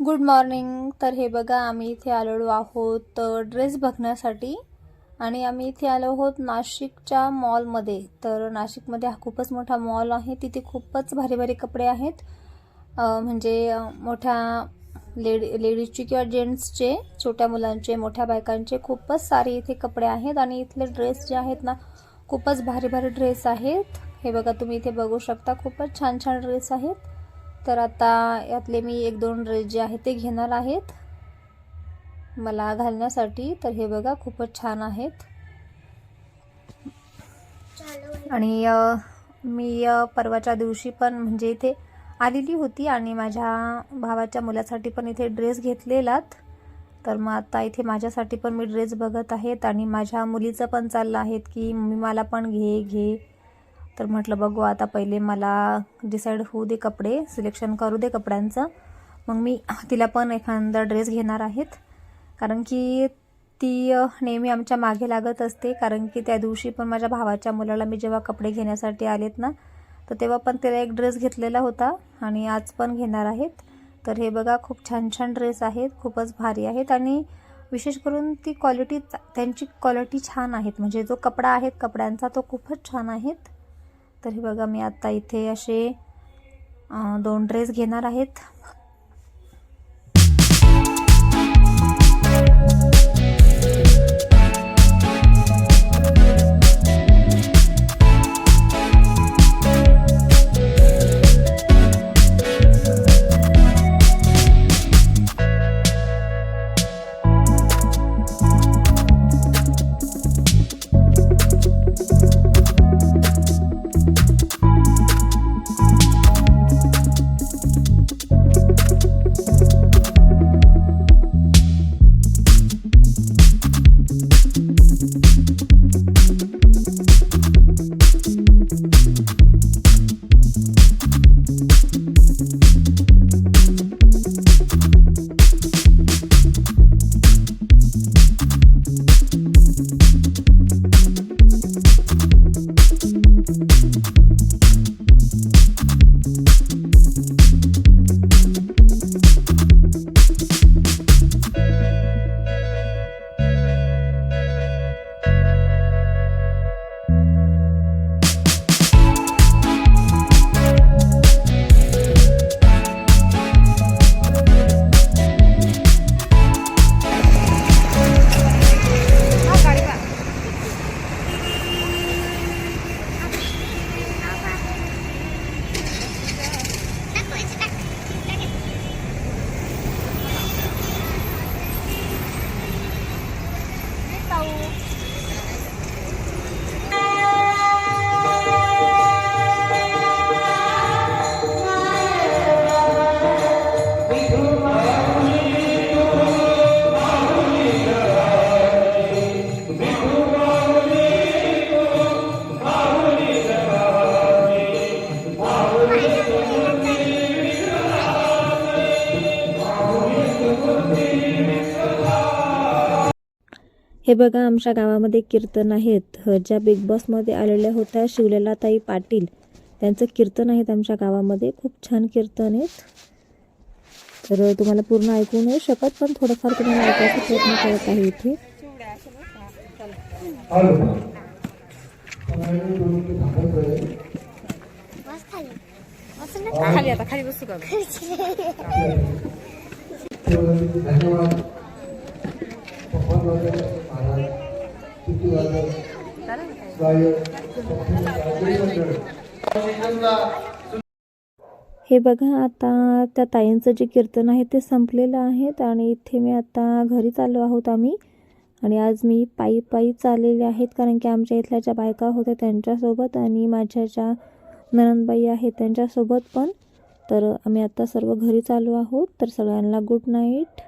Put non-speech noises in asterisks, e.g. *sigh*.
Good morning तर हे बघा आम्ही इथे आलेलो आहोत ड्रेस बघण्यासाठी. आणि आम्ही इथे आलो आहोत नाशिकच्या मॉलमध्ये तर नाशिकमध्ये हा खूपच मोठा मॉल आहे. तिथे खूपच भारी भारी कपडे आहेत. म्हणजे मोठ्या लेडी लेडीजचे किंवा जेंट्सचे छोट्या मुलांचे मोठ्या बायकांचे खूपच सारे इथे कपडे आहेत. आणि इथले ड्रेस जे आहेत ना खूपच भारी भारी ड्रेस आहेत. हे बघा तुम्ही इथे बघू शकता. खूपच छान छान ड्रेस आहेत. तर आता यातले मी एक दोन ड्रेस जे आहेत ते घेणार आहेत. मला घालण्यासाठी तर हे बघा खूपच छान आहेत. आणि मी परवाच्या दिवशी पण म्हणजे इथे आलेली होती आणि माझ्या भावाच्या मुलासाठी पण इथे ड्रेस घेतलेलात. तर मग आता इथे माझ्यासाठी पण मी ड्रेस बघत आहेत आणि माझ्या मुलीचं पण चाललं आहेत की मी मला पण घे घे. तर म्हटलं बघू आता पहिले मला डिसाईड होऊ दे कपडे सिलेक्शन करू दे कपड्यांचं. मग मी तिला पण एखादा ड्रेस घेणार आहेत. कारण की ती नेहमी आमच्या मागे लागत असते. कारण की त्या दिवशी पण माझ्या भावाच्या मुलाला मी जेव्हा कपडे घेण्यासाठी आलेत ना तर तेव्हा पण तिला एक ड्रेस घेतलेला होता आणि आज पण घेणार आहेत. तर हे बघा खूप छान छान ड्रेस आहेत खूपच भारी आहेत. आणि विशेष करून ती क्वालिटी त्यांची क्वालिटी छान आहेत. म्हणजे जो कपडा आहेत कपड्यांचा तो खूपच छान आहेत. तर हे बघा मी आत्ता इथे असे दोन ड्रेस घेणार आहेत. Thank you. हे बघा आमच्या गावामध्ये कीर्तन आहेत. ज्या बिग बॉसमध्ये आलेल्या होत्या शिवलेला ताई पाटील. त्यांचं कीर्तन आहेत आमच्या गावामध्ये. खूप छान कीर्तन आहेत. तर तुम्हाला पूर्ण ऐकू नाही शकत पण थोडंफार तुम्हाला ऐकायचा प्रयत्न करत आहे इथे. खाली आता खाली बसू का? *laughs* धन्यवाद. पप्पा महाराज किती हे बघा आता त्या ताईंचं जे कीर्तन आहे ते संपलेलं आहेत आणि इथे मी आता घरी चाललो आहोत आम्ही. आणि आज मी पायी पायी चाललेले आहेत कारण की आमच्या इथल्या ज्या बायका होत्या त्यांच्यासोबत आणि माझ्या ज्या ननंदबाई आहेत त्यांच्यासोबत पण. तर आम्ही आता सर्व घरी चालू आहोत. तर सगळ्यांना गुड नाईट.